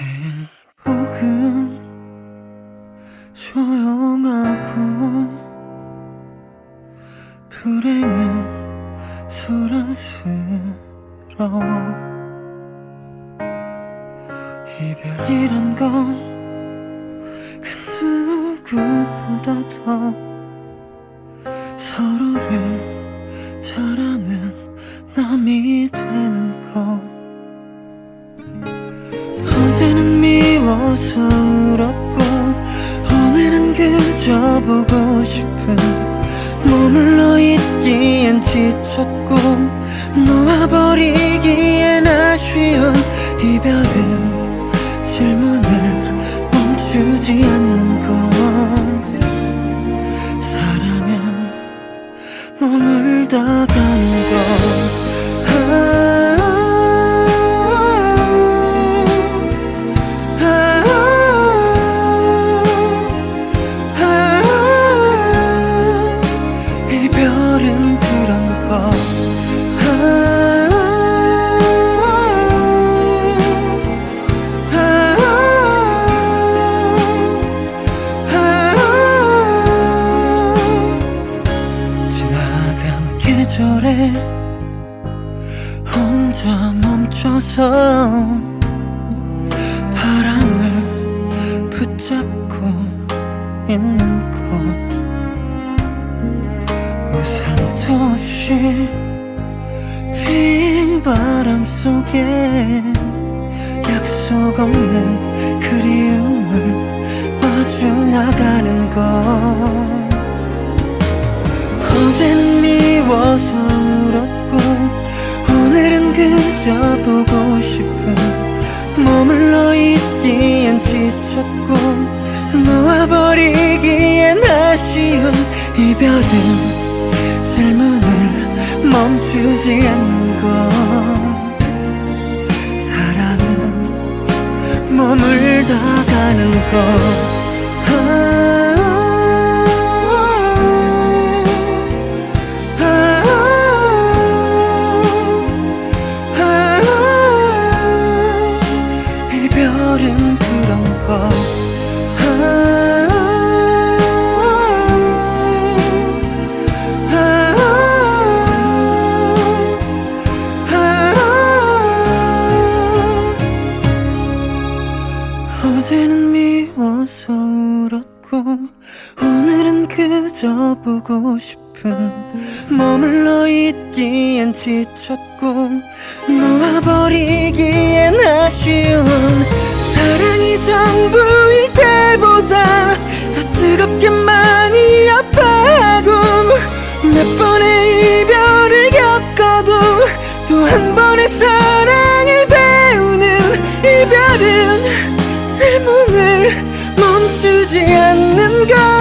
행복은 조용하고 불행은 소란스러워. 이별이란 건 그 누구보다 더 서로를 잘아 미워서 울었고 오늘은 그저 보고 싶은 머물러 있기엔 지쳤고 놓아버리 계절에 혼자 멈춰서 바람을 붙잡고 있는 것. 우산도 없이 비바람 속에 약속 없는 그리움을 마주 나가는 것. 어제는 미워서 울었고 오늘은 그저 보고 싶은 머물러 있기엔 지쳤고 놓아버리기엔 아쉬운 이별은 질문을 멈추지 않는 것. 사랑은 머물다 가는 것 서 울었고 오늘은 그저 보고 싶은 머물러 있기엔 지쳤고 놓아버리기엔 아쉬운 사랑이 전부 멈추지 않는 걸.